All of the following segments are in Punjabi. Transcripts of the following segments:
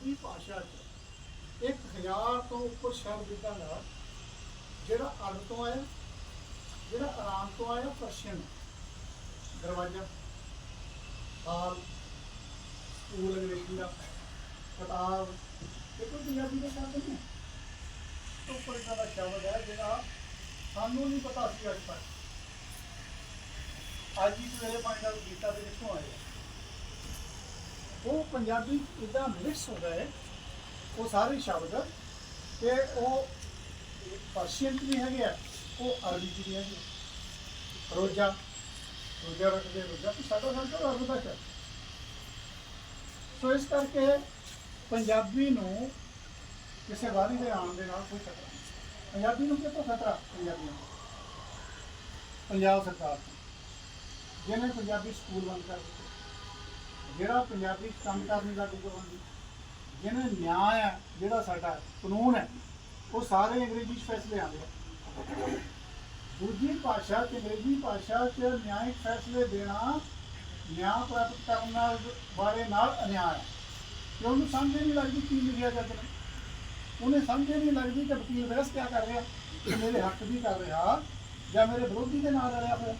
ਪੰਜਾਬੀ ਭਾਸ਼ਾ 'ਚ 1000 ਤੋਂ ਉੱਪਰ ਸ਼ਬਦ ਇਦਾਂ ਦਾ, ਜਿਹੜਾ ਅਰਬ ਤੋਂ ਆਇਆ, ਜਿਹੜਾ ਆਰਾਮ ਤੋਂ ਆਇਆ ਪਰਸ਼ੀਅਨ ਦਰਵਾਜ਼ਾ, ਹਾਲ, ਸਕੂਲ ਅੰਗਰੇਜ਼ੀ ਦਾ, ਕਿਤਾਬ ਇਹ ਪੰਜਾਬੀ ਦਾ ਸ਼ਬਦ ਨਹੀਂ ਤੋਂ ਉੱਪਰ ਇਦਾਂ ਦਾ ਸ਼ਬਦ ਹੈ ਜਿਹੜਾ ਸਾਨੂੰ ਨਹੀਂ ਪਤਾ ਸੀ ਅੱਜ ਤੱਕ। ਅੱਜ ਹੀ ਸਵੇਰੇ ਪੰਜ ਦਾ ਗੀਤਾ ਦੇ ਵਿੱਚੋਂ ਆਇਆ। ਉਹ ਪੰਜਾਬੀ ਇਦਾਂ ਮਿਕਸ ਹੋ ਗਏ ਉਹ ਸਾਰੇ ਸ਼ਬਦ, ਤੇ ਉਹ ਪਰਸ਼ੀਅਨ ਚ ਵੀ ਹੈਗੇ ਆ, ਉਹ ਅਰਬੀ ਚ ਵੀ ਹੈਗੇ। ਆ। ਰੋਜ਼ਾ ਰੋਜ਼ਾ ਰੱਖਦੇ, ਰੋਜ਼ਾ ਤੇ ਸਾਡਾ ਸੰਤ ਅਰਬ ਦਾ ਹੈ। ਸੋ ਇਸ ਕਰਕੇ ਪੰਜਾਬੀ ਨੂੰ ਕਿਸੇ ਵਾਰੀ ਦੇ ਆਉਣ ਦੇ ਨਾਲ ਕੋਈ ਖਤਰਾ ਨਹੀਂ। ਪੰਜਾਬੀ ਨੂੰ ਕਿਤੋਂ ਖਤਰਾ? ਪੰਜਾਬੀਆਂ ਨੂੰ। ਪੰਜਾਬ ਸਰਕਾਰ ਤੋਂ ਜਿਹਨੇ ਪੰਜਾਬੀ ਸਕੂਲ ਬੰਦ ਕਰ ਦਿੱਤੇ। ਜਿਹੜਾ ਪੰਜਾਬੀ 'ਚ ਕੰਮ ਕਰਨ ਦਾ ਪਾਬੰਦੀ ਜਿਹਨੇ ਨਿਆਂ ਹੈ, ਜਿਹੜਾ ਸਾਡਾ ਕਾਨੂੰਨ ਹੈ, ਉਹ ਸਾਰੇ ਅੰਗਰੇਜ਼ੀ 'ਚ ਫੈਸਲੇ ਆਉਂਦੇ ਆ। ਦੂਜੀ ਭਾਸ਼ਾ ਤੇ ਅੰਗਰੇਜ਼ੀ ਭਾਸ਼ਾ 'ਚ ਨਿਆਂਇਕ ਫੈਸਲੇ ਦੇਣਾ, ਨਿਆਂ ਪ੍ਰਾਪਤ ਕਰਨ ਨਾਲ ਵਾਲੇ ਨਾਲ ਅਨਿਆਂ ਹੈ। ਕਿ ਉਹਨੂੰ ਸਮਝ ਹੀ ਨਹੀਂ ਲੱਗਦੀ ਕੀ ਲਿਖਿਆ ਜਾਂਦਾ ਹੈ ਉਹਨੇ ਸਮਝ ਹੀ ਨਹੀਂ ਲੱਗਦੀ ਕਿ ਵਕੀਲ ਬਹਿਸ ਕਿਆ ਕਰ ਰਿਹਾ ਮੇਰੇ ਹੱਕ ਦੀ ਕਰ ਰਿਹਾ, ਜਾਂ ਮੇਰੇ ਵਿਰੋਧੀ ਦੇ ਨਾਲ ਰਲਿਆ ਹੋਇਆ।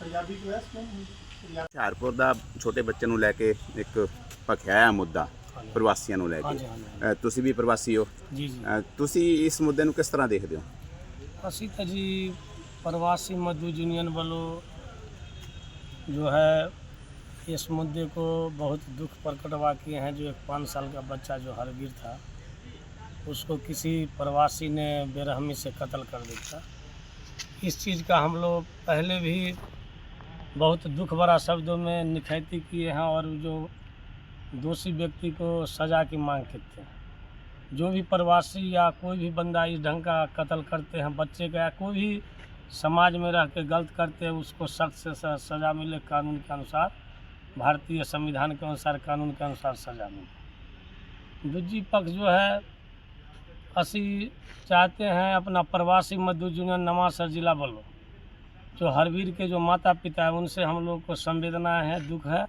ਪੰਜਾਬੀ ਚ ਬਹਿਸ ਕਿਉਂ ਨਹੀਂ ਹੁੰਦੀ? ਹੁਸ਼ਿਆਰਪੁਰ ਦਾ ਛੋਟੇ ਬੱਚੇ ਨੂੰ ਲੈ ਕੇ ਇੱਕ ਭਖਿਆ ਹੈ ਮੁੱਦਾ ਪ੍ਰਵਾਸੀਆਂ ਨੂੰ ਲੈ ਹਾਂਜੀ ਕੇ ਹਾਂਜੀ ਅ, ਤੁਸੀਂ ਵੀ ਪ੍ਰਵਾਸੀ ਹੋ ਜੀ ਜੀ ਅ, ਤੁਸੀਂ ਇਸ ਮੁੱਦੇ ਨੂੰ ਕਿਸ ਤਰ੍ਹਾਂ ਦੇਖਦੇ ਹੋ ਅਸੀਂ ਤਾਂ ਜੀ प्रवासी मजदूर यूनियन वालों जो है इस मुद्दे को बहुत दुख प्रकटवा किए हैं जो एक पाँच साल का बच्चा जो हरगिर था उसको किसी प्रवासी ने बेरहमी से कत्ल कर दिया इस चीज़ का हम लोग पहले भी बहुत दुख भरा शब्दों में निखैती किए हैं और जो दोषी व्यक्ति को सज़ा की मांग करते हैं। जो भी प्रवासी या कोई भी बंदा इस ढंग का कत्ल करते हैं, बच्चे का या कोई भी समाज में रह के गलत करते हैं, उसको सख्त से सज़ा मिले कानून के अनुसार, भारतीय संविधान के अनुसार, कानून के अनुसार सज़ा मिले। दूजी पक्ष जो है, असी चाहते हैं अपना प्रवासी मजदूर यूनियन नवासर जिला वालों जो हरवीर के जो माता पिता है, उनसे हम लोग को संवेदना है, दुख है।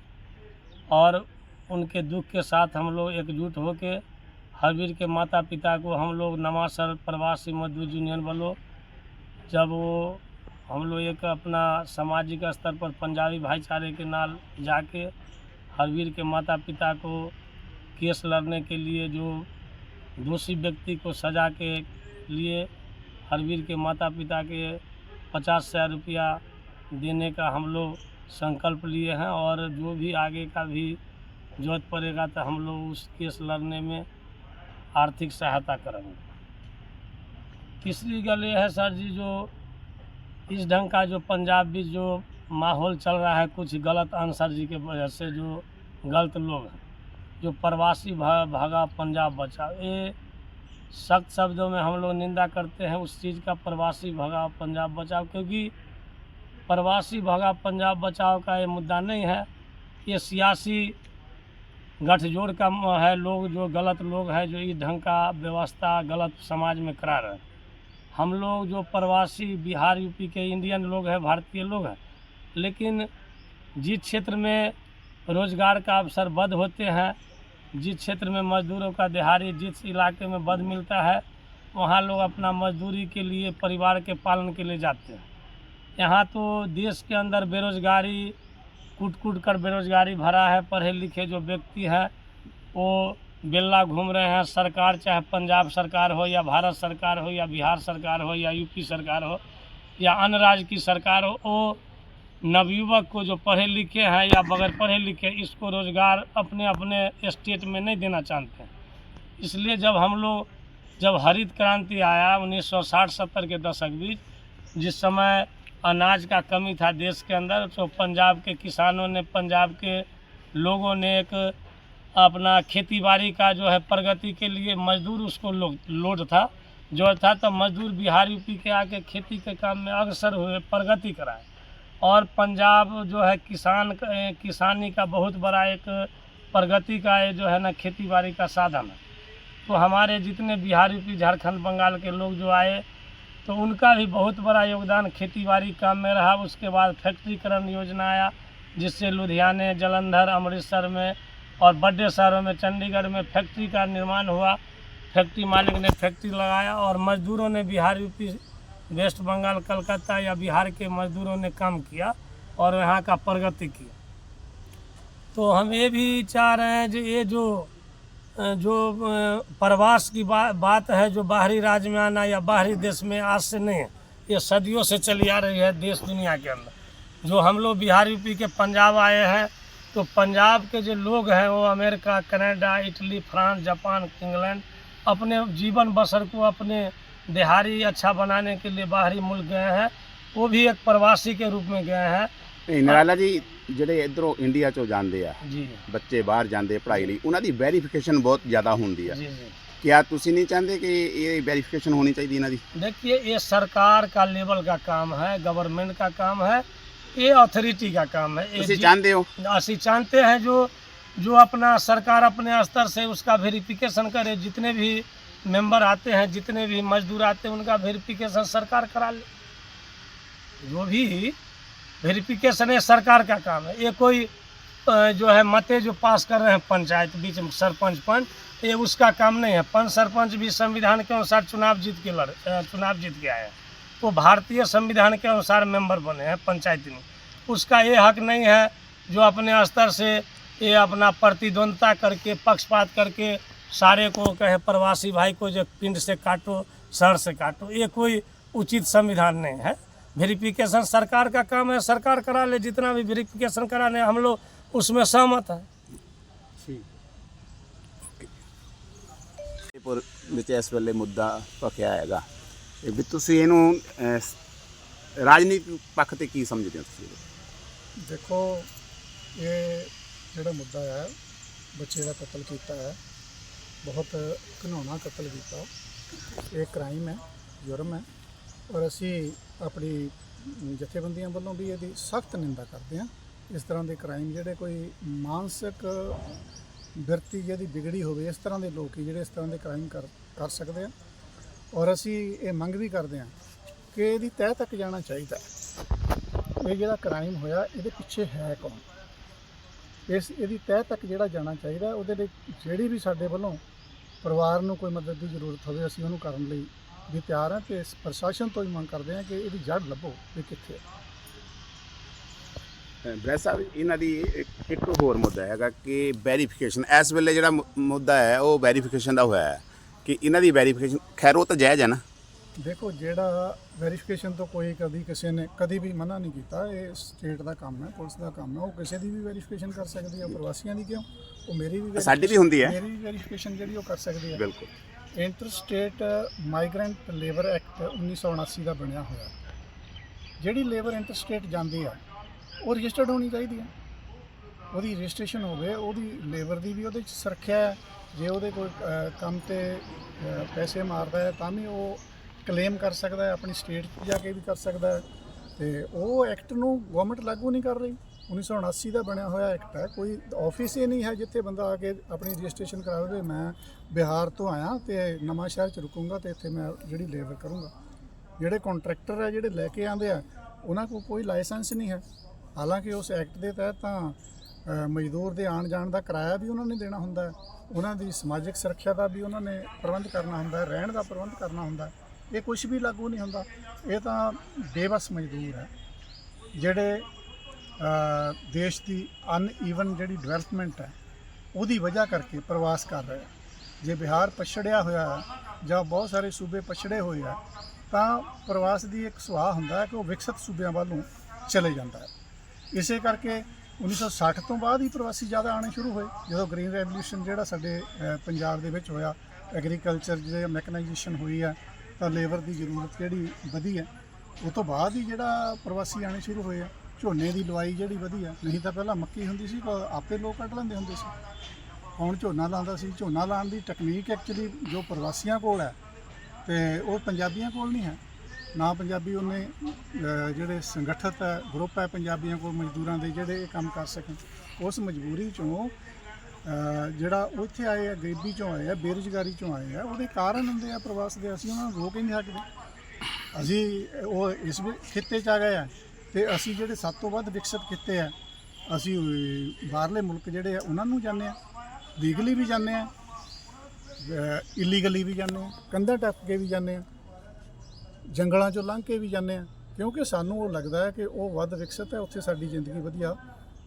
और उनके दुख के साथ हम लोग एकजुट होकर हरवीर के माता पिता को हम लोग नवासर, प्रवासी मजदूर यूनियन वालों जब वो हम लोग एक अपना सामाजिक स्तर पर पंजाबी भाईचारे के नाल जाके हरवीर के माता पिता को केस लड़ने के लिए, जो दोषी व्यक्ति को सजा के लिए हरवीर के माता पिता के पचास हज़ार रुपया देने का हम लोग संकल्प लिए हैं और जो भी आगे का भी ज़रूरत पड़ेगा तो हम लोग उस केस लड़ने में आर्थिक सहायता करेंगे। तीसरी गल ये है सर जी जो इस ढंग का जो पंजाब भी जो माहौल चल रहा है, कुछ गलत आंसर जी के वजह से जो गलत लोग हैं, जो प्रवासी भागा पंजाब बचा, ये सख्त शब्दों में हम लोग निंदा करते हैं उस चीज़ का प्रवासी भगा पंजाब बचाओ, क्योंकि प्रवासी भगा पंजाब बचाओ का ये मुद्दा नहीं है। ये सियासी गठजोड़ का है, लोग जो गलत लोग हैं, जो इस ढंग का व्यवस्था गलत समाज में करा रहे हैं। हम लोग जो प्रवासी बिहार, यूपी के इंडियन लोग हैं, भारतीय लोग हैं, लेकिन जिस क्षेत्र में रोज़गार का अवसर बद होते हैं जिस क्षेत्र में मजदूरों का दिहाड़ी, जिस इलाके में बद मिलता है, वहाँ लोग अपना मजदूरी के लिए, परिवार के पालन के लिए जाते हैं। यहाँ तो देश के अंदर बेरोजगारी कूट कूट कर बेरोजगारी भरा है पढ़े लिखे जो व्यक्ति हैं, वो बेल्ला घूम रहे हैं, सरकार, चाहे पंजाब सरकार हो, या भारत सरकार हो, या बिहार सरकार हो, या यूपी सरकार हो, या अन्य राज्य की सरकार हो, वो नवयुवक को जो पढ़े लिखे हैं या बगैर पढ़े लिखे, इसको रोज़गार अपने अपने स्टेट में नहीं देना चाहते। हैं इसलिए जब हम लोग, जब हरित क्रांति आया 1960-70 के दशक बीच, जिस समय अनाज का कमी था देश के अंदर तो पंजाब के किसानों ने, पंजाब के लोगों ने एक अपना खेती बाड़ी का जो है प्रगति के लिए मजदूर उसको लोड था। जो था तो मजदूर बिहार, यूपी के आके खेती के काम में अग्रसर हुए, प्रगति कराए। और पंजाब जो है किसान किसानी का बहुत बड़ा एक प्रगति का ये जो है ना खेती बाड़ी का साधन है। तो हमारे जितने बिहार, यूपी, झारखंड, बंगाल के लोग जो आए तो उनका भी बहुत बड़ा योगदान खेती बाड़ी काम में रहा। उसके बाद फैक्ट्रीकरण योजना आया, जिससे लुधियाने, जलंधर, अमृतसर में और बड़े शहरों में, चंडीगढ़ में फैक्ट्री का निर्माण हुआ। फैक्ट्री मालिक ने फैक्ट्री लगाया और मजदूरों ने बिहार, यूपी वेस्ट बंगाल कलकत्ता या बिहार के मजदूरों ने काम किया और यहाँ का प्रगति की। तो हम ये भी चाह रहे हैं जो ये जो जो प्रवास की बा, बात है जो बाहरी राज्य में आना या बाहरी देश में आज से नहीं है ये सदियों से चली आ रही है देश दुनिया के अंदर। जो हम लोग बिहार यूपी के पंजाब आए हैं तो पंजाब के जो लोग हैं वो America Canada Italy France Japan England अपने जीवन बसर को अपने दिहाड़ी अच्छा बनाने के लिए बाहरी मुल्क गए हैं वो भी एक प्रवासी के रूप में गए हैं ਇਹ ਨਰਾਲਾ ਜੀ ਜਿਹੜੇ ਇਧਰੋਂ ਇੰਡੀਆ ਚੋਂ ਜਾਂਦੇ ਆ जी ਬੱਚੇ ਬਾਹਰ ਜਾਂਦੇ ਪੜ੍ਹਾਈ ਲਈ ਉਹਨਾਂ ਦੀ ਵੈਰੀਫਿਕੇਸ਼ਨ ਬਹੁਤ ਜ਼ਿਆਦਾ ਹੁੰਦੀ ਆ जी जी ਕਿਆ ਤੁਸੀਂ ਨਹੀਂ ਚਾਹੁੰਦੇ ਕਿ ਇਹ ਵੈਰੀਫਿਕੇਸ਼ਨ ਹੋਣੀ ਚਾਹੀਦੀ ਇਹਨਾਂ ਦੀ देखिए ये सरकार का लेवल का काम है गवर्नमेंट का काम है ये अथॉरिटी का काम है ये ਤੁਸੀਂ जी- ਚਾਹੁੰਦੇ ਹੋ ਅਸੀਂ चाहते हैं जो जो अपना सरकार अपने स्तर से उसका वेरिफिकेशन करे जितने भी मेंबर आते हैं, जितने भी मजदूर आते हैं, उनका वेरिफिकेशन सरकार करा ले। जो भी वेरिफिकेशन है, सरकार का काम है। ये कोई जो है मते जो पास कर रहे हैं पंचायत, बीच में सरपंच, पंच ये उसका काम नहीं है। पंच, सरपंच भी संविधान के अनुसार चुनाव जीत के लड़ चुनाव जीत के आए हैं। वो भारतीय संविधान के अनुसार मेंबर बने हैं पंचायत में। उसका ये हक नहीं है जो अपने स्तर से ये अपना प्रतिद्वंदता करके, पक्षपात करके सारे को कहे प्रवासी भाई को जो पिंड से काटो सर से काटो ये कोई उचित संविधान नहीं है वेरिफिकेशन सरकार का काम है सरकार करा ले जितना भी वेरिफिकेशन कराने हम लोग उसमें सहमत हैं ਪਰ ਵਿੱਚ ਇਸ ਵੇਲੇ ਮੁੱਦਾ ਭਖਿਆ ਹੈਗਾ ਇਹ ਵੀ ਤੁਸੀਂ ਇਹਨੂੰ ਅਹ, ਸ- ਰਾਜਨੀਤਿਕ ਪੱਖ ਤੇ ਕੀ ਸਮਝਦੇ ਹੋ ਤੁਸੀਂ ਦੇਖੋ ਇਹ ਜਿਹੜਾ ਮੁੱਦਾ ਹੈ ਬੱਚੇ ਦਾ ਕਤਲ ਕੀਤਾ ਹੈ ਬਹੁਤ ਘਿਨਾਉਣਾ ਕਤਲ ਕੀਤਾ। ਇਹ ਕ੍ਰਾਈਮ ਹੈ, ਜੁਰਮ ਹੈ। ਔਰ ਅਸੀਂ ਆਪਣੀ ਜਥੇਬੰਦੀਆਂ ਵੱਲੋਂ ਵੀ ਇਹਦੀ ਸਖਤ ਨਿੰਦਾ ਕਰਦੇ ਹਾਂ। ਇਸ ਤਰ੍ਹਾਂ ਦੇ ਕ੍ਰਾਈਮ ਜਿਹੜੇ ਕੋਈ ਮਾਨਸਿਕ ਵਿਰਤੀ ਜਿਹਦੀ ਵਿਗੜੀ ਹੋਵੇ, ਇਸ ਤਰ੍ਹਾਂ ਦੇ ਲੋਕ ਜਿਹੜੇ ਇਸ ਤਰ੍ਹਾਂ ਦੇ ਕ੍ਰਾਈਮ ਕਰ ਕਰ ਸਕਦੇ ਆ। ਔਰ ਅਸੀਂ ਇਹ ਮੰਗ ਵੀ ਕਰਦੇ ਹਾਂ ਕਿ ਇਹਦੀ ਤਹਿ ਤੱਕ ਜਾਣਾ ਚਾਹੀਦਾ ਇਹ ਜਿਹੜਾ ਕ੍ਰਾਈਮ ਹੋਇਆ, ਇਹਦੇ ਪਿੱਛੇ ਹੈ ਕੌਣ? ਇਸ, ਇਹਦੀ ਤਹਿ ਤੱਕ ਜਿਹੜਾ ਜਾਣਾ ਚਾਹੀਦਾ, ਉਹਦੇ ਲਈ ਜਿਹੜੀ ਵੀ ਸਾਡੇ ਵੱਲੋਂ ਪਰਿਵਾਰ ਨੂੰ ਕੋਈ ਮਦਦ ਦੀ ਜ਼ਰੂਰਤ ਹੋਵੇ, ਅਸੀਂ ਉਹਨੂੰ ਕਰਨ ਲਈ ਵੀ ਤਿਆਰ ਹਾਂ ਤੇ ਇਸ ਪ੍ਰਸ਼ਾਸਨ ਤੋਂ ਹੀ ਮੰਗ ਕਰਦੇ ਹਾਂ ਕਿ ਇਹਦੀ ਜੜ ਲੱਭੋ ਵੀ ਕਿੱਥੇ ਹੈ। ਬ੍ਰੈਸ ਸਾਹਿਬ, ਇਹਨਾਂ ਦੀ ਇੱਕ ਇੱਕ ਹੋਰ ਮੁੱਦਾ ਹੈਗਾ ਕਿ ਵੈਰੀਫਿਕੇਸ਼ਨ ਇਸ ਵੇਲੇ ਜਿਹੜਾ ਮੁ- ਮੁੱਦਾ ਹੈ, ਉਹ ਵੈਰੀਫਿਕੇਸ਼ਨ ਦਾ ਹੋਇਆ ਹੈ ਕਿ ਇਹਨਾਂ ਦੀ ਵੈਰੀਫਿਕੇਸ਼ਨ ਖੈਰ ਉਹ ਤਾਂ ਜਾਇਜ਼ ਹੈ ਨਾ। ਦੇਖੋ ਜਿਹੜਾ ਵੈਰੀਫਿਕੇਸ਼ਨ ਤੋਂ ਕੋਈ ਕਦੀ ਕਿਸੇ ਨੇ ਕਦੀ ਵੀ ਮਨਾ ਨਹੀਂ ਕੀਤਾ ਇਹ ਸਟੇਟ ਦਾ ਕੰਮ ਹੈ ਪੁਲਿਸ ਦਾ ਕੰਮ ਹੈ ਉਹ ਕਿਸੇ ਦੀ ਵੀ ਵੈਰੀਫਿਕੇਸ਼ਨ ਕਰ ਸਕਦੀ ਹੈ ਪ੍ਰਵਾਸੀਆਂ ਦੀ ਕਿਉਂ? ਉਹ ਮੇਰੀ ਵੀ ਸਾਡੀ ਵੀ ਹੁੰਦੀ ਹੈ। ਮੇਰੀ ਵੀ ਵੈਰੀਫਿਕੇਸ਼ਨ ਜਿਹੜੀ ਉਹ ਕਰ ਸਕਦੀ ਹੈ। ਬਿਲਕੁਲ। Inter state migrant labour act 1979 ਦਾ ਬਣਿਆ ਹੋਇਆ। ਜਿਹੜੀ ਲੇਬਰ ਇੰਟਰ ਸਟੇਟ ਜਾਂਦੀ ਆ ਉਹ ਰਜਿਸਟਰਡ ਹੋਣੀ ਚਾਹੀਦੀ ਹੈ। ਉਹਦੀ ਰਜਿਸਟ੍ਰੇਸ਼ਨ ਹੋਵੇ ਉਹਦੀ ਲੇਬਰ ਦੀ ਵੀ ਉਹਦੇ ਚ ਸੁਰੱਖਿਆ ਹੈ। ਜੇ ਉਹਦੇ ਕੋਈ ਕੰਮ ਤੇ ਪੈਸੇ ਮਾਰਦਾ ਹੈ ਤਾਂ ਵੀ ਉਹ ਕਲੇਮ ਕਰ ਸਕਦਾ ਹੈ, ਆਪਣੀ ਸਟੇਟ 'ਚ ਜਾ ਕੇ ਵੀ ਕਰ ਸਕਦਾ ਹੈ। ਤੇ ਉਹ ਐਕਟ ਨੂੰ ਗਵਰਨਮੈਂਟ ਲਾਗੂ ਨਹੀਂ ਕਰ ਰਹੀ। 1979 ਦਾ ਬਣਿਆ ਹੋਇਆ ਐਕਟ ਹੈ। ਕੋਈ ਆਫਿਸ ਹੀ ਨਹੀਂ ਹੈ ਜਿੱਥੇ ਬੰਦਾ ਆ ਕੇ ਆਪਣੀ ਰਜਿਸਟ੍ਰੇਸ਼ਨ ਕਰਾਵੇ ਮੈਂ ਬਿਹਾਰ ਤੋਂ ਆਇਆ ਤੇ ਨਵਾਂ ਸ਼ਹਿਰ ਚ ਰੁਕੂੰਗਾ ਤੇ ਇੱਥੇ ਮੈਂ ਜਿਹੜੀ ਲੇਬਰ ਕਰੂੰਗਾ। ਜਿਹੜੇ ਕੰਟਰੈਕਟਰ ਹੈ, ਜਿਹੜੇ ਲੈ ਕੇ ਆਉਂਦੇ ਆ, ਉਹਨਾਂ ਕੋਲ ਕੋਈ ਲਾਇਸੈਂਸ ਨਹੀਂ ਹੈ। ਹਾਲਾਂਕਿ ਉਸ ਐਕਟ ਦੇ ਤਹਿਤ ਤਾਂ ਮਜ਼ਦੂਰ ਦੇ ਆਉਣ ਜਾਣ ਦਾ ਕਿਰਾਇਆ ਵੀ ਉਹਨਾਂ ਨੇ ਦੇਣਾ ਹੁੰਦਾ ਹੈ। ਉਹਨਾਂ ਦੀ ਸਮਾਜਿਕ ਸੁਰੱਖਿਆ ਦਾ ਵੀ ਉਹਨਾਂ ਨੇ ਪ੍ਰਬੰਧ ਕਰਨਾ ਹੁੰਦਾ ਹੈ, ਰਹਿਣ ਦਾ ਪ੍ਰਬੰਧ ਕਰਨਾ ਹੁੰਦਾ ਹੈ। ਇਹ ਕੁਝ ਵੀ ਲਾਗੂ ਨਹੀਂ ਹੁੰਦਾ। ਇਹ ਤਾਂ ਬੇਵਸ ਮਜ਼ਦੂਰ ਹੈ। ਜਿਹੜੇ ਦੇਸ਼ ਦੀ ਅਨਈਵਨ ਜਿਹੜੀ ਡਿਵੈਲਪਮੈਂਟ ਹੈ, ਉਹਦੀ ਵਜ੍ਹਾ ਕਰਕੇ ਪ੍ਰਵਾਸ ਕਰ ਰਹੇ ਆ ਜੇ ਬਿਹਾਰ ਪਛੜਿਆ ਹੋਇਆ ਹੈ ਜਾਂ ਬਹੁਤ ਸਾਰੇ ਸੂਬੇ ਪਛੜੇ ਹੋਏ ਆ ਤਾਂ ਪ੍ਰਵਾਸ ਦੀ ਇੱਕ ਸੁਭਾਅ ਹੁੰਦਾ ਹੈ ਕਿ ਉਹ ਵਿਕਸਿਤ ਸੂਬਿਆਂ ਵੱਲੋਂ ਚਲੇ ਜਾਂਦਾ ਹੈ। ਇਸੇ ਕਰਕੇ 1960 ਤੋਂ ਬਾਅਦ ਹੀ ਪ੍ਰਵਾਸੀ ਜ਼ਿਆਦਾ ਆਉਣੇ ਸ਼ੁਰੂ ਹੋਏ। ਜਦੋਂ ਗ੍ਰੀਨ ਰੈਵੋਲੂਸ਼ਨ ਜਿਹੜਾ ਸਾਡੇ ਪੰਜਾਬ ਦੇ ਵਿੱਚ ਹੋਇਆ ਐਗਰੀਕਲਚਰ ਜਿਹੜੇ ਮੈਕਨਾਈਜੇਸ਼ਨ ਹੋਈ ਹੈ ਤਾਂ ਲੇਬਰ ਦੀ ਜ਼ਰੂਰਤ ਜਿਹੜੀ ਵਧੀ ਹੈ? ਉਹ ਤੋਂ ਬਾਅਦ ਹੀ ਜਿਹੜਾ ਪ੍ਰਵਾਸੀ ਆਣੇ ਸ਼ੁਰੂ ਹੋਏ ਆ, ਝੋਨੇ ਦੀ ਲਵਾਈ ਜਿਹੜੀ ਵਧੀ ਆ, ਨਹੀਂ ਤਾਂ ਪਹਿਲਾਂ ਮੱਕੀ ਹੁੰਦੀ ਸੀ, ਤਾਂ ਆਪੇ ਲੋਕ ਕੱਢ ਲੈਂਦੇ ਹੁੰਦੇ ਸੀ। ਹੁਣ ਝੋਨਾ ਲਾਉਂਦਾ ਸੀ, ਝੋਨਾ ਲਾਉਣ ਦੀ ਟੈਕਨੀਕ ਐਕਚੁਅਲੀ ਜੋ ਪ੍ਰਵਾਸੀਆਂ ਕੋਲ ਹੈ, ਤੇ ਉਹ ਪੰਜਾਬੀਆਂ ਕੋਲ ਨਹੀਂ ਹੈ। ਨਾ ਪੰਜਾਬੀ ਉਹਨੇ ਜਿਹੜੇ ਸੰਗਠਿਤ ਹੈ ਗਰੁੱਪ ਹੈ ਪੰਜਾਬੀਆਂ ਕੋਲ ਮਜ਼ਦੂਰਾਂ ਦੇ ਜਿਹੜੇ ਇਹ ਕੰਮ ਕਰ ਸਕਣ, ਉਸ ਮਜਬੂਰੀ ਚੋਂ ਜਿਹੜਾ ਉੱਥੇ ਆਏ ਆ, ਗਰੀਬੀ ਚੋਂ ਆਏ ਆ, ਬੇਰੁਜ਼ਗਾਰੀ ਚੋਂ ਆਏ ਆ, ਉਹਦੇ ਕਾਰਨ ਹੁੰਦੇ ਆ ਪ੍ਰਵਾਸ ਦੇ, ਅਸੀਂ ਉਹਨਾਂ ਨੂੰ ਰੋਕ ਹੀ ਨਹੀਂ ਸਕਦੇ। ਅਸੀਂ ਉਹ ਇਸ ਵੀ ਖਿੱਤੇ ਚ ਆ ਗਏ ਆ ਤੇ ਅਸੀਂ ਜਿਹੜੇ ਸਭ ਤੋਂ ਵੱਧ ਵਿਕਸਿਤ ਖਿੱਤੇ ਆ, ਅਸੀਂ ਬਾਹਰਲੇ ਮੁਲਕ ਜਿਹੜੇ ਆ, ਉਹਨਾਂ ਨੂੰ ਜਾਂਦੇ ਆ ਲੀਗਲੀ ਵੀ ਜਾਂਦੇ ਆ ਇਲੀਗਲੀ ਵੀ ਜਾਂਦੇ ਆ, ਕੰਧਾਂ ਟੱਪ ਕੇ ਵੀ ਜਾਂਦੇ ਆ, ਜੰਗਲਾਂ ਚੋਂ ਲੰਘ ਕੇ ਵੀ ਜਾਂਦੇ ਆ, ਕਿਉਂਕਿ ਸਾਨੂੰ ਉਹ ਲੱਗਦਾ ਹੈ ਕਿ ਉਹ ਵੱਧ ਵਿਕਸਿਤ ਹੈ, ਉੱਥੇ ਸਾਡੀ ਜ਼ਿੰਦਗੀ ਵਧੀਆ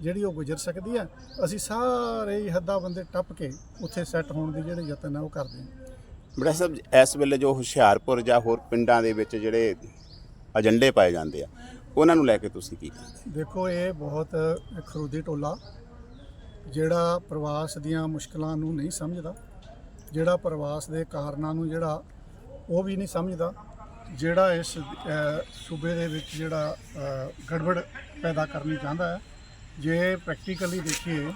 ਜਿਹੜੀ ਉਹ ਗੁਜ਼ਰ ਸਕਦੀ ਹੈ ਅਸੀਂ ਸਾਰੇ ਹੀ ਹੱਦਾਂ ਬੰਦੇ ਟੱਪ ਕੇ ਉੱਥੇ ਸੈੱਟ ਹੋਣ ਦੀ ਜਿਹੜੇ ਯਤਨ ਆ ਉਹ ਕਰਦੇ ਹਾਂ। ਬੜਾ ਸਾਹਿਬ ਇਸ ਵੇਲੇ ਜੋ ਹੁਸ਼ਿਆਰਪੁਰ ਜਾਂ ਹੋਰ ਪਿੰਡਾਂ ਦੇ ਵਿੱਚ ਜਿਹੜੇ ਏਜੰਡੇ ਪਾਏ ਜਾਂਦੇ ਆ ਉਹਨਾਂ ਨੂੰ ਲੈ ਕੇ ਤੁਸੀਂ ਕੀ ਕਹਿੰਦੇ ਦੇਖੋ ਇਹ ਬਹੁਤ ਖਰੂਦੀ ਟੋਲਾ ਜਿਹੜਾ ਪ੍ਰਵਾਸ ਦੀਆਂ ਮੁਸ਼ਕਲਾਂ ਨੂੰ ਨਹੀਂ ਸਮਝਦਾ ਜਿਹੜਾ ਪ੍ਰਵਾਸ ਦੇ ਕਾਰਨਾਂ ਨੂੰ ਜਿਹੜਾ ਉਹ ਵੀ ਨਹੀਂ ਸਮਝਦਾ ਜਿਹੜਾ ਇਸ ਸੂਬੇ ਦੇ ਵਿੱਚ ਜਿਹੜਾ ਗੜਬੜ ਪੈਦਾ ਕਰਨੀ ਚਾਹੁੰਦਾ ਹੈ ਜੇ ਪ੍ਰੈਕਟੀਕਲੀ ਦੇਖੀਏ,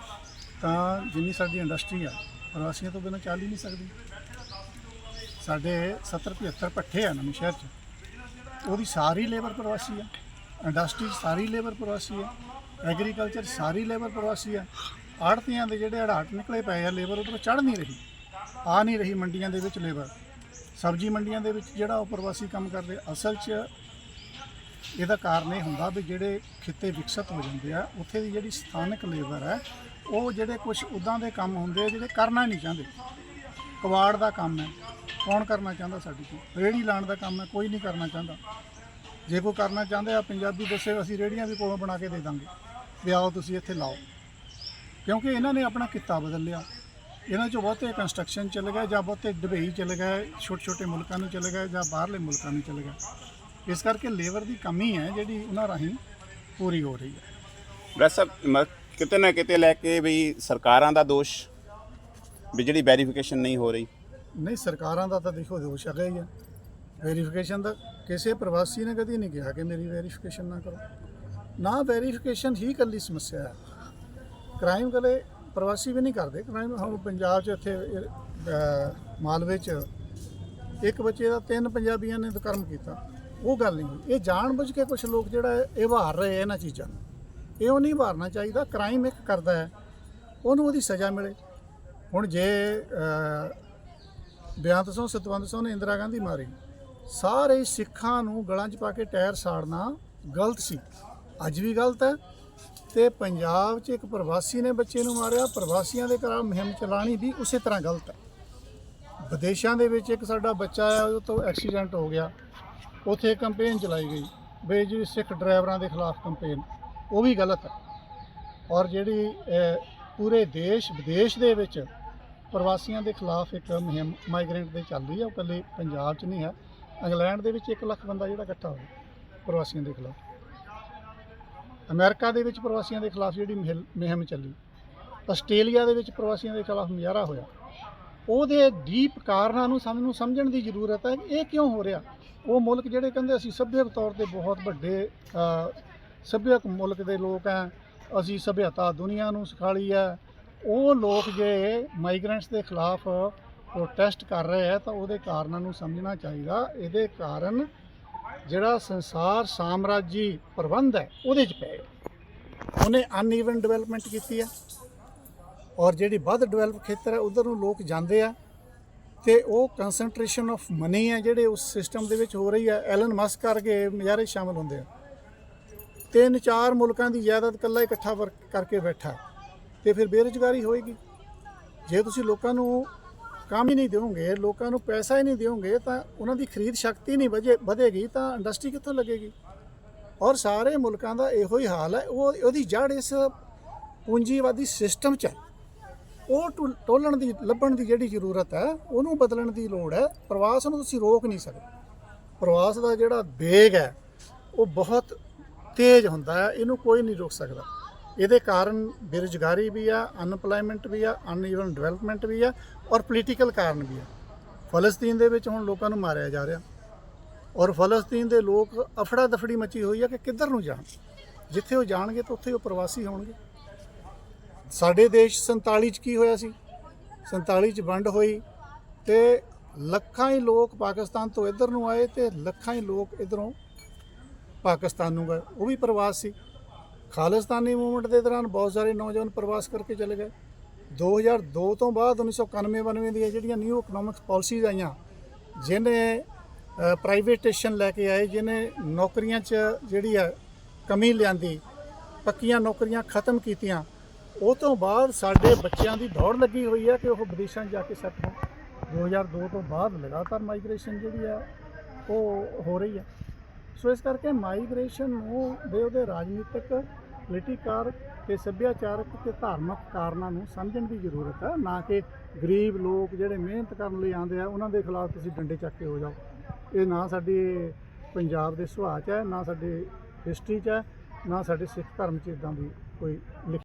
ਤਾਂ ਜਿੰਨੀ ਸਾਡੀ ਇੰਡਸਟਰੀ ਆ, ਪ੍ਰਵਾਸੀਆਂ ਤੋਂ ਬਿਨਾਂ ਚੱਲ ਹੀ ਨਹੀਂ ਸਕਦੀ। ਸਾਡੇ 70 75 ਪੱਠੇ ਆ ਨਵੇਂ ਸ਼ਹਿਰ 'ਚ। ਉਹਦੀ ਸਾਰੀ ਲੇਬਰ ਪ੍ਰਵਾਸੀ ਆ। ਇੰਡਸਟਰੀ 'ਚ ਸਾਰੀ ਲੇਬਰ ਪ੍ਰਵਾਸੀ ਆ। ਐਗਰੀਕਲਚਰ ਸਾਰੀ ਲੇਬਰ ਪ੍ਰਵਾਸੀ ਆ। ਆੜਤੀਆਂ ਦੇ ਜਿਹੜੇ ਅੜਾਟ ਨਿਕਲੇ ਪਏ ਆ ਲੇਬਰ ਉਧਰੋਂ ਚੜ ਨਹੀਂ ਰਹੀ। ਆ ਨਹੀਂ ਰਹੀ ਮੰਡੀਆਂ ਦੇ ਵਿੱਚ ਲੇਬਰ ਸਬਜ਼ੀ ਮੰਡੀਆਂ ਦੇ ਵਿੱਚ ਜਿਹੜਾ ਉਹ ਪ੍ਰਵਾਸੀ ਕੰਮ ਕਰਦੇ, ਅਸਲ 'ਚ ਇਹਦਾ ਕਾਰਨ ਇਹ ਹੁੰਦਾ ਵੀ ਜਿਹੜੇ ਖਿੱਤੇ ਵਿਕਸਿਤ ਹੋ ਜਾਂਦੇ ਆ, ਉੱਥੇ ਦੀ ਜਿਹੜੀ ਸਥਾਨਕ ਲੇਬਰ ਹੈ, ਉਹ ਜਿਹੜੇ ਕੁਝ ਉਦਾਂ ਦੇ ਕੰਮ ਹੁੰਦੇ ਆ ਜਿਹੜੇ ਕਰਨਾ ਨਹੀਂ ਚਾਹੁੰਦੇ। ਕਵਾੜ ਦਾ ਕੰਮ ਹੈ, ਕੌਣ ਕਰਨਾ ਚਾਹੁੰਦਾ ਸਾਡੀ ਕੋਲ ਰੇੜੀ ਲਾਉਣ ਦਾ ਕੰਮ ਹੈ, ਕੋਈ ਨਹੀਂ ਕਰਨਾ ਚਾਹੁੰਦਾ। ਜੇ ਕੋਈ ਕਰਨਾ ਚਾਹੁੰਦਾ ਆ, ਪੰਜਾਬੀ ਦੱਸੇ, ਅਸੀਂ ਰੇੜੀਆਂ ਵੀ ਕੋਲੋਂ ਬਣਾ ਕੇ ਦੇ ਦਾਂਗੇ। ਵੀ ਆਓ ਤੁਸੀਂ ਇੱਥੇ ਲਾਓ। ਕਿਉਂਕਿ ਇਹਨਾਂ ਨੇ ਆਪਣਾ ਕਿੱਤਾ ਬਦਲ ਲਿਆ। ਇਹਨਾਂ ਚੋਂ ਬਹੁਤੇ ਕੰਸਟਰਕਸ਼ਨ ਚਲੇ ਗਏ ਜਾਂ ਬਹੁਤੇ ਦੁਬਈ ਚਲੇ ਗਏ ਛੋਟੇ ਛੋਟੇ ਮੁਲਕਾਂ ਨੂੰ ਚਲੇ ਗਏ ਜਾਂ ਬਾਹਰਲੇ ਮੁਲਕਾਂ ਨੂੰ ਚਲੇ ਗਏ। ਇਸ ਕਰਕੇ ਲੇਬਰ ਦੀ ਕਮੀ ਹੈ ਜਿਹੜੀ ਉਹਨਾਂ ਰਾਹੀਂ ਪੂਰੀ ਹੋ ਰਹੀ ਹੈ। ਮ- ਕਿਤੇ ਨਾ ਕਿਤੇ ਲੈ ਕੇ ਵੀ ਸਰਕਾਰਾਂ ਦਾ ਦੋਸ਼ ਵੀ ਜਿਹੜੀ ਵੈਰੀਫਿਕੇਸ਼ਨ ਨਹੀਂ ਹੋ ਰਹੀ। ਨਹੀਂ ਸਰਕਾਰਾਂ ਦਾ ਤਾਂ ਦੇਖੋ ਦੋਸ਼ ਹੈਗਾ ਹੀ ਆ ਵੈਰੀਫਿਕੇਸ਼ਨ ਦਾ ਕਿਸੇ ਪ੍ਰਵਾਸੀ ਨੇ ਕਦੀ ਨਹੀਂ ਕਿਹਾ ਕਿ ਮੇਰੀ ਵੈਰੀਫਿਕੇਸ਼ਨ ਨਾ ਕਰੋ। ਨਾ ਵੈਰੀਫਿਕੇਸ਼ਨ ਹੀ ਇਕੱਲੀ ਸਮੱਸਿਆ ਹੈ। ਕ੍ਰਾਈਮ ਕਲੇ ਪ੍ਰਵਾਸੀ ਵੀ ਨਹੀਂ ਕਰਦੇ। ਕ੍ਰਾਈਮ ਹੁਣ ਪੰਜਾਬ 'ਚ ਇੱਥੇ ਅਹ, ਮਾਲਵੇ 'ਚ ਇੱਕ ਬੱਚੇ ਦਾ ਤਿੰਨ ਪੰਜਾਬੀਆਂ ਨੇ ਦੁਕਰਮ ਕੀਤਾ। ਉਹ ਗੱਲ ਨਹੀਂ ਹੋਈ। ਇਹ ਜਾਣਬੁੱਝ ਕੇ ਕੁਝ ਲੋਕ ਜਿਹੜਾ ਇਹ ਵਾਰ ਰਹੇ ਇਹਨਾਂ ਚੀਜ਼ਾਂ ਨੂੰ। ਇਹ ਉਹ ਨਹੀਂ ਵਾਰਨਾ ਚਾਹੀਦਾ ਕ੍ਰਾਈਮ ਇੱਕ ਕਰਦਾ ਹੈ। ਉਹਨੂੰ ਉਹਦੀ ਸਜ਼ਾ ਮਿਲੇ। ਹੁਣ ਜੇ ਅਹ, ਬੇਅੰਤ ਸਿੰਘ ਸਤਵੰਤ ਸਿੰਘ ਨੇ ਇੰਦਰਾ ਗਾਂਧੀ ਮਾਰੀ। ਸਾਰੇ ਸਿੱਖਾਂ ਨੂੰ ਗਲਾਂ 'ਚ ਪਾ ਕੇ ਟਾਇਰ ਸਾੜਨਾ ਗਲਤ ਸੀ। ਅੱਜ ਵੀ ਗਲਤ ਹੈ। ਤੇ ਪੰਜਾਬ 'ਚ ਇੱਕ ਪ੍ਰਵਾਸੀ ਨੇ ਬੱਚੇ ਨੂੰ ਮਾਰਿਆ। ਪ੍ਰਵਾਸੀਆਂ ਦੇ ਖਿਲਾਫ ਮੁਹਿੰਮ ਚਲਾਣੀ ਵੀ ਉਸੇ ਤਰ੍ਹਾਂ ਗਲਤ ਹੈ। ਵਿਦੇਸ਼ਾਂ ਦੇ ਵਿੱਚ ਇੱਕ ਸਾਡਾ ਬੱਚਾ ਆ ਉਹ ਤੋਂ ਐਕਸੀਡੈਂਟ ਹੋ ਗਿਆ। ਉੱਥੇ ਕੰਪੇਨ ਚਲਾਈ ਗਈ ਵੀ ਜਿਹੜੀ ਸਿੱਖ ਡਰਾਈਵਰਾਂ ਦੇ ਖਿਲਾਫ ਕੰਪੇਨ ਉਹ ਵੀ ਗਲਤ ਹੈ। ਔਰ ਜਿਹੜੀ ਪੂਰੇ ਦੇਸ਼, ਵਿਦੇਸ਼ ਦੇ ਵਿੱਚ ਪ੍ਰਵਾਸੀਆਂ ਦੇ ਖਿਲਾਫ ਇੱਕ ਮੁਹਿੰਮ ਮਾਈਗ੍ਰੈਂਟ ਦੇ ਚੱਲਦੀ ਹੈ ਉਹ ਇਕੱਲੇ ਪੰਜਾਬ 'ਚ ਨਹੀਂ ਹੈ, ਇੰਗਲੈਂਡ ਦੇ ਵਿੱਚ 1 ਲੱਖ ਬੰਦਾ ਜਿਹੜਾ ਇਕੱਠਾ ਹੋਇਆ ਪ੍ਰਵਾਸੀਆਂ ਦੇ ਖਿਲਾਫ। ਅਮਰੀਕਾ ਦੇ ਵਿੱਚ ਪ੍ਰਵਾਸੀਆਂ ਦੇ ਖਿਲਾਫ ਜਿਹੜੀ ਮੁਹਿੰਮ- ਮੁਹਿੰਮ ਚੱਲੀ, ਆਸਟ੍ਰੇਲੀਆ ਦੇ ਵਿੱਚ ਪ੍ਰਵਾਸੀਆਂ ਦੇ ਖਿਲਾਫ ਮੁਜ਼ਾਹਰਾ ਹੋਇਆ। ਉਹਦੇ ਡੀਪ ਕਾਰਨਾਂ ਨੂੰ ਸਾਨੂੰ ਸਮਝਣ ਦੀ ਜ਼ਰੂਰਤ ਹੈ ਇਹ ਕਿਉਂ ਹੋ ਰਿਹਾ? ਉਹ ਮੁਲਕ ਜਿਹੜੇ ਕਹਿੰਦੇ ਅਸੀਂ ਸੱਭਿਅਕ ਤੌਰ ਤੇ ਬਹੁਤ ਵੱਡੇ ਸੱਭਿਅਕ ਮੁਲਕ ਦੇ ਲੋਕ ਆ ਅਸੀਂ ਸਭਿਅਤਾ ਦੁਨੀਆ ਨੂੰ ਸਿਖਾਲੀ ਹੈ। ਉਹ ਲੋਕ ਜੇ ਮਾਈਗ੍ਰੈਂਟਸ ਦੇ ਖਿਲਾਫ ਪ੍ਰੋਟੈਸਟ ਕਰ ਰਹੇ ਆ ਤਾਂ ਉਹਦੇ ਕਾਰਨਾਂ ਨੂੰ ਸਮਝਣਾ ਚਾਹੀਦਾ। ਇਹਦੇ ਕਾਰਨ ਜਿਹੜਾ ਸੰਸਾਰ ਸਾਮਰਾਜੀ ਪ੍ਰਬੰਧ ਹੈ, ਉਹਦੇ 'ਚ ਪਏ। ਉਹਨੇ ਅਨਈਵਨ ਡਿਵੈਲਪਮੈਂਟ ਕੀਤੀ ਹੈ। ਔਰ ਜਿਹੜੀ ਵੱਧ ਡਿਵੈਲਪ ਖੇਤਰ ਹੈ, ਉਧਰ ਨੂੰ ਲੋਕ ਜਾਂਦੇ ਆ। ਤੇ ਉਹ ਕਨਸੈਂਟ੍ਰੇਸ਼ਨ ਆਫ ਮਨੀ ਹੈ ਜਿਹੜੇ ਉਸ ਸਿਸਟਮ ਦੇ ਵਿੱਚ ਹੋ ਰਹੀ ਹੈ ਐਲਨ ਮਸਕ ਕਰਕੇ ਮਜ਼ਾਰੇ ਸ਼ਾਮਲ ਹੁੰਦੇ ਆ। ਤਿੰਨ ਚਾਰ ਮੁਲਕਾਂ ਦੀ ਜਾਇਦਾਦ ਇਕੱਲਾ ਇਕੱਠਾ ਵਰ- ਕਰਕੇ ਬੈਠਾ। ਤੇ ਫਿਰ ਬੇਰੁਜ਼ਗਾਰੀ ਹੋਏਗੀ। ਜੇ ਤੁਸੀਂ ਲੋਕਾਂ ਨੂੰ ਕੰਮ ਹੀ ਨਹੀਂ ਦਿਓਗੇ, ਲੋਕਾਂ ਨੂੰ ਪੈਸਾ ਹੀ ਨਹੀਂ ਦਿਓਗੇ, ਤਾਂ ਉਹਨਾਂ ਦੀ ਖਰੀਦ ਸ਼ਕਤੀ ਨਹੀਂ ਵਧੇ ਵਧੇਗੀ, ਤਾਂ ਇੰਡਸਟਰੀ ਕਿੱਥੋਂ ਲੱਗੇਗੀ? ਔਰ ਸਾਰੇ ਮੁਲਕਾਂ ਦਾ ਇਹੋ ਹੀ ਹਾਲ ਹੈ। ਉਹ, ਉਹਦੀ ਜੜ ਇਸ ਪੂੰਜੀਵਾਦੀ ਸਿਸਟਮ 'ਚ ਹੈ। ਉਹ ਟੁ- ਟੋਲਣ ਦੀ, ਲੱਭਣ ਦੀ ਜਿਹੜੀ ਜ਼ਰੂਰਤ ਹੈ, ਉਹਨੂੰ ਬਦਲਣ ਦੀ ਲੋੜ ਹੈ। ਪ੍ਰਵਾਸ ਨੂੰ ਤੁਸੀਂ ਰੋਕ ਨਹੀਂ ਸਕਦੇ। ਪ੍ਰਵਾਸ ਦਾ ਜਿਹੜਾ ਵੇਗ ਹੈ, ਉਹ ਬਹੁਤ ਤੇਜ਼ ਹੁੰਦਾ ਹੈ। ਇਹਨੂੰ ਕੋਈ ਨਹੀਂ ਰੋਕ ਸਕਦਾ। ਇਹਦੇ ਕਾਰਨ ਬੇਰੁਜ਼ਗਾਰੀ ਵੀ ਆ ਅਨਪਲਾਈਮੈਂਟ ਵੀ ਆ ਅਨਈਵਨ ਡਿਵੈਲਪਮੈਂਟ ਵੀ ਆ ਔਰ ਪੋਲੀਟੀਕਲ ਕਾਰਨ ਵੀ ਆ। ਫਲਸਤੀਨ ਦੇ ਵਿੱਚ ਹੁਣ ਲੋਕਾਂ ਨੂੰ ਮਾਰਿਆ ਜਾ ਰਿਹਾ। ਔਰ ਫਲਸਤੀਨ ਦੇ ਲੋਕ ਅਫੜਾ ਦਫੜੀ ਮਚੀ ਹੋਈ ਆ ਕਿ ਕਿੱਧਰ ਨੂੰ ਜਾਣ? ਜਿੱਥੇ ਉਹ ਜਾਣਗੇ, ਤਾਂ ਉੱਥੇ ਉਹ ਪ੍ਰਵਾਸੀ ਹੋਣਗੇ। ਸਾਡੇ ਦੇਸ਼ 47 ਚ ਕੀ ਹੋਇਆ ਸੀ? 47 ਚ ਵੰਡ ਹੋਈ ਤੇ ਲੱਖਾਂ ਹੀ ਲੋਕ ਪਾਕਿਸਤਾਨ ਤੋਂ ਇੱਧਰ ਨੂੰ ਆਏ ਤੇ ਲੱਖਾਂ ਹੀ ਲੋਕ ਇਧਰੋਂ ਪਾਕਿਸਤਾਨ ਨੂੰ ਗਏ। ਉਹ ਵੀ ਪ੍ਰਵਾਸ ਸੀ। ਖਾਲਿਸਤਾਨੀ ਮੂਵਮੈਂਟ ਦੇ ਦੌਰਾਨ ਬਹੁਤ ਸਾਰੇ ਨੌਜਵਾਨ ਪ੍ਰਵਾਸ ਕਰਕੇ ਚਲੇ ਗਏ। 2002 ਤੋਂ ਬਾਅਦ 1991 92 ਦੀਆਂ ਜਿਹੜੀਆਂ ਨਿਊ ਇਕਨੋਮਿਕਸ ਪਾਲਿਸੀਜ਼ ਆਈਆਂ, ਜਿਹਨੇ ਪ੍ਰਾਈਵੇਟੇਸ਼ਨ ਲੈ ਕੇ ਆਏ, ਜਿਹਨੇ ਨੌਕਰੀਆਂ 'ਚ ਜਿਹੜੀ ਆ ਕਮੀ ਲਿਆਂਦੀ, ਪੱਕੀਆਂ ਨੌਕਰੀਆਂ ਖਤਮ ਕੀਤੀਆਂ ਉਹ ਤੋਂ ਬਾਅਦ ਸਾਡੇ ਬੱਚਿਆਂ ਦੀ ਦੌੜ ਲੱਗੀ ਹੋਈ ਹੈ ਕਿ ਉਹ ਵਿਦੇਸ਼ਾਂ 'ਚ ਜਾ ਕੇ ਸੈੱਟ ਹੋਣ। 2002 ਤੋਂ ਬਾਅਦ ਲਗਾਤਾਰ ਮਾਈਗ੍ਰੇਸ਼ਨ ਜਿਹੜੀ ਆ, ਉਹ ਹੋ ਰਹੀ ਹੈ ਸੋ ਇਸ ਕਰਕੇ ਮਾਈਗ੍ਰੇਸ਼ਨ ਨੂੰ ਦੇ ਉਹਦੇ ਰਾਜਨੀਤਿਕ ਪੋਲੀਟੀਕਲ ਤੇ ਸੱਭਿਆਚਾਰਕ ਤੇ ਧਾਰਮਿਕ ਕਾਰਨਾਂ ਨੂੰ ਸਮਝਣ ਦੀ ਜ਼ਰੂਰਤ ਹੈ ਨਾ ਕਿ ਗਰੀਬ ਲੋਕ ਜਿਹੜੇ ਮਿਹਨਤ ਕਰਨ ਲਈ ਆਉਂਦੇ ਆ, ਉਹਨਾਂ ਦੇ ਖਿਲਾਫ ਤੁਸੀਂ ਡੰਡੇ ਚੱਕ ਕੇ ਹੋ ਜਾਓ। ਇਹ ਨਾ ਸਾਡੀ ਪੰਜਾਬ ਦੇ ਸੁਭਾਅ 'ਚ ਹੈ, ਨਾ ਸਾਡੇ ਹਿਸਟਰੀ 'ਚ ਹੈ, ਨਾ ਸਾਡੇ ਸਿੱਖ ਧਰਮ 'ਚ ਇਦਾਂ ਦੀ ਕੋਈ ਲਿਖੀ